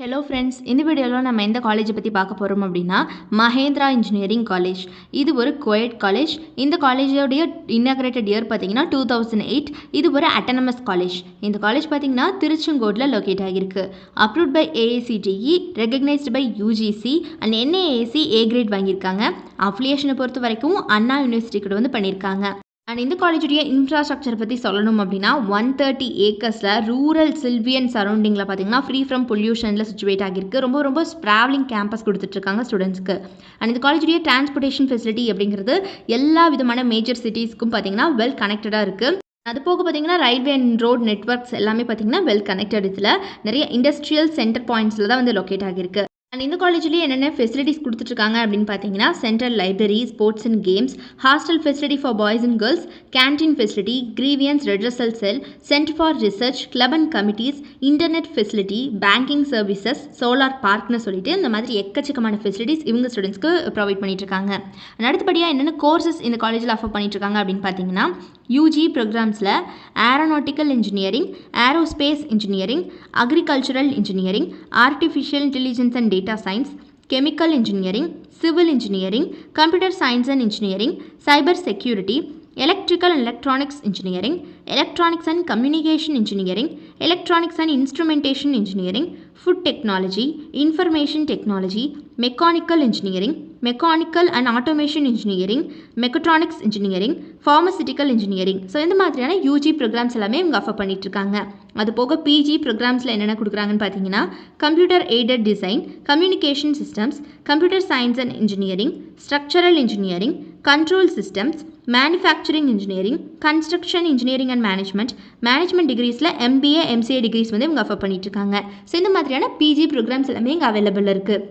Hello friends இந்த வீடியோவில் நம்ம எந்த காலேஜை பற்றி பார்க்க போகிறோம் அப்படின்னா மகேந்திரா இன்ஜினியரிங் காலேஜ் இது ஒரு கோயட் காலேஜ் இந்த காலேஜோடைய இன்னாகிரேட்டட் இயர் பார்த்தீங்கன்னா டூ தௌசண்ட் எயிட் இது ஒரு அட்டனமஸ் காலேஜ் இந்த காலேஜ் பார்த்தீங்கன்னா திருச்செங்கோட்டில் லொக்கேட் ஆகியிருக்கு. Approved by AICTE recognised by UGC and NAAC A grade வாங்கியிருக்காங்க. அஃபிலியேஷனை பொறுத்த வரைக்கும் அண்ணா யூனிவர்சிட்டி கூட வந்து பண்ணியிருக்காங்க. அண்ட் இந்த காலேஜுடைய இன்ஃப்ராஸ்ட்ரக்சர் பற்றி சொல்லணும் அப்படின்னா ஒன் தேர்ட்டி ஏக்கர்ஸில் ரூரல் சில்வியன் சரௌண்டிங்கில் பார்த்தீங்கன்னா ஃப்ரீ ஃப்ரம் பொல்யூஷனில் சுச்சுவேட் ஆகியிருக்கு. ரொம்ப ரொம்ப ட்ராவலிங் கேம்பஸ் கொடுத்துட்ருக்காங்க ஸ்டூடெண்ட்ஸ்க்கு அண்ட் இந்த காலேஜுடைய டிரான்ஸ்போர்ட்டேஷன் ஃபெசிலிட்டி அப்படிங்கிறது எல்லா விதமான மேஜர் சிட்டிஸ்க்கும் பார்த்தீங்கன்னா வெல் கனெக்டடாக இருக்குது அது போக பார்த்தீங்கன்னா ரயில்வே அண்ட் ரோட் நெட்ஒர்க்ஸ் எல்லாமே பார்த்தீங்கன்னா வெல் கனெக்டட் இதில் நிறைய இண்டஸ்ட்ரியல் சென்டர் பாயிண்ட்ஸில் தான் வந்து லொக்கேட் ஆகியிருக்கு. அண்ட் இந்த காலேஜ்லேயே என்னென்ன ஃபெசிலிட்டிஸ் கொடுத்துட்ருக்காங்க அப்படின்னு பார்த்தீங்கன்னா central library sports and games hostel facility for boys and girls canteen facility grievance redressal cell centre for research club and committees internet facility banking services solar பார்க்னு சொல்லிட்டு இந்த மாதிரி எக்கச்சக்கமான ஃபெசிலிட்டிஸ் இவங்க ஸ்டூடெண்ட்ஸ்க்கு ப்ரொவைட் பண்ணிட்டுருக்காங்க அடுத்தபடியாக என்னென்ன கோர்சஸ் இந்த காலேஜில் ஆஃபர் பண்ணிட்டுருக்காங்க அப்படின்னு பார்த்தீங்கன்னா UG ப்ரோக்ராம்ஸில் aeronautical engineering aerospace engineering agricultural engineering artificial intelligence and data science chemical engineering civil engineering computer science and engineering cyber security electrical and electronics engineering electronics and communication engineering electronics and instrumentation engineering food technology information technology mechanical engineering mechanical and automation engineering mechatronics engineering pharmaceutical engineering so இந்த மாதிரியான UG programs எல்லாமே இவங்க offer பண்ணிகிட்ருக்காங்க அது போக PG ப்ரோக்ராம்ஸில் என்னென்ன கொடுக்குறாங்கன்னு பார்த்தீங்கன்னா computer aided design communication systems computer science and engineering structural engineering control systems manufacturing engineering construction engineering and management management டிகிரிஸில் MBA MCA degrees வந்து இவங்க அஃபர் பண்ணிட்டுருக்காங்க. ஸோ இந்த மாதிரியான பிஜி ப்ரோக்ராம்ஸ் எல்லாமே இங்கே அவைலபிள் இருக்குது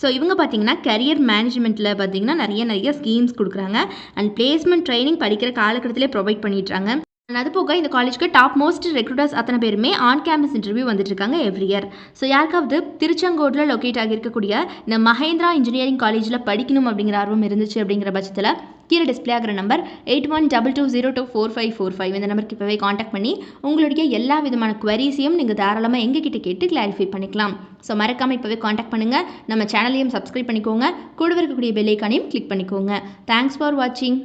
ஸோ இவங்க பார்த்தீங்கன்னா கரியர் மேனேஜ்மெண்ட்டில் பார்த்தீங்கன்னா நிறைய நிறைய ஸ்கீம்ஸ் கொடுக்குறாங்க. அண்ட் பிளேஸ்மெண்ட் ட்ரைனிங் படிக்கிற காலக்கட்டத்திலே ப்ரொவைட் பண்ணிடுறாங்க அது போக இந்த காலேஜ்க்கு டாப் மோஸ்ட் ரெக்ரூட்டர்ஸ் அத்தனை பேருமே ஆன் கேம்பஸ் இன்டர்வியூ வந்துட்டு இருக்காங்க எவ்ரி இயர் ஸோ யாருக்காவது திருச்செங்கோட்டில் லொக்கேட் ஆகியிருக்கக்கூடிய இந்த மகேந்திரா இன்ஜினியரிங் காலேஜில் படிக்கணும் அப்படிங்கிற ஆர்வம் இருந்துச்சு அப்படிங்கிற பட்சத்தில் கீழே டிஸ்பிளே ஆகிற number eight one double two zero two four five four five இந்த நம்பருக்கு இப்போவே காண்டாக்ட் பண்ணி உங்களுடைய எல்லா விதமான குவரிஸையும் நீங்கள் தாராளமாக எங்ககிட்ட கேட்டு கிளாரிஃபை பண்ணிக்கலாம். ஸோ மறக்காமல் இப்போவே காண்டாக்ட் பண்ணுங்கள் நம்ம சேனலையும் சப்ஸ்கிரைப் பண்ணிக்கோங்க. கூட இருக்கக்கூடிய பெல்லைக்கானையும் கிளிக் பண்ணிக்கோங்க. தேங்க்ஸ் ஃபார் வாட்சிங்